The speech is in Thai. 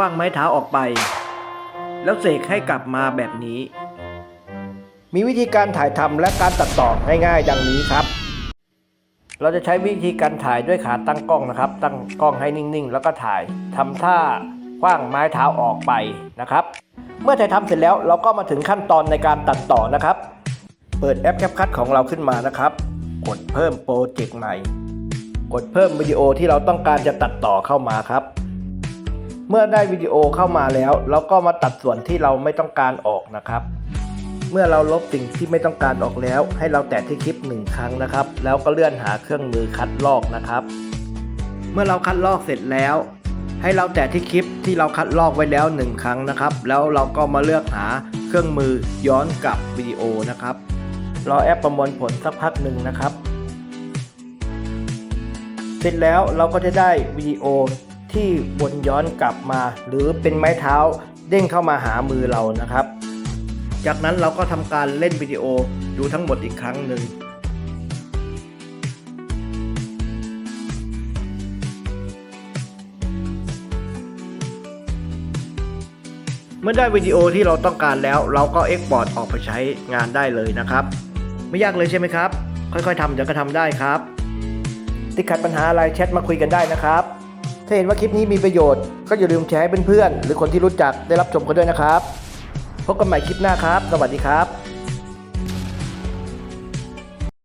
ว้างไม้เท้าออกไป แล้วเสกให้กลับมาแบบนี้ มีวิธีการถ่ายทำและการตัดต่อง่ายๆ ดังนี้ครับ เราจะใช้วิธีการถ่ายด้วยขาตั้งกล้องนะครับ ตั้งกล้องให้นิ่งๆ แล้วก็ถ่ายทำท่าคว้างไม้เท้าออกไปนะครับ เมื่อถ่ายทำเสร็จแล้วเราก็มาถึงขั้นตอนในการตัดต่อนะครับ เปิดแอปแคปคัทของเราขึ้นมานะครับ กดเพิ่มโปรเจกต์ใหม่ กดเพิ่มวิดีโอที่เราต้องการจะตัดต่อเข้ามาครับ เมื่อได้วิดีโอเข้ามาแล้ว เราก็มาตัดส่วนที่เราไม่ต้องการออกนะครับ เมื่อเราลบสิ่งที่ไม่ต้องการออกแล้ว ให้เราแตะที่คลิปหนึ่งครั้งนะครับ แล้วก็เลื่อนหาเครื่องมือคัดลอกนะครับ เมื่อเราคัดลอกเสร็จแล้ว ให้เราแตะที่คลิปที่เราคัดลอกไว้แล้วหนึ่งครั้งนะครับ แล้วเราก็มาเลือกหาเครื่องมือย้อนกลับวิดีโอนะครับรอแอปประมวลผลสักพักหนึ่งนะครับ เสร็จแล้วเราก็จะได้วิดีโอ ที่วนย้อนกลับมา หรือเป็นไม้เท้าเด้งเข้ามาหามือเรานะครับ จากนั้นเราก็ทำการเล่นวิดีโอดูทั้งหมดอีกครั้งหนึ่งเมื่อได้วิดีโอที่เราต้องการแล้ว เราก็เอ็กพอร์ตออกไปใช้งานได้เลยนะครับ ไม่ยากเลยใช่ไหมครับ ค่อยๆทำเดี๋ยวก็ทำได้ครับ ติดขัดปัญหาอะไรแชทมาคุยกันได้นะครับ ถ้าเห็นว่าคลิปนี้มีประโยชน์ก็อย่าลืมแชร์ให้เพื่อนๆหรือคนที่รู้จักได้รับชมกันด้วยนะครับ พบกันใหม่คลิปหน้าครับ สวัสดีครับ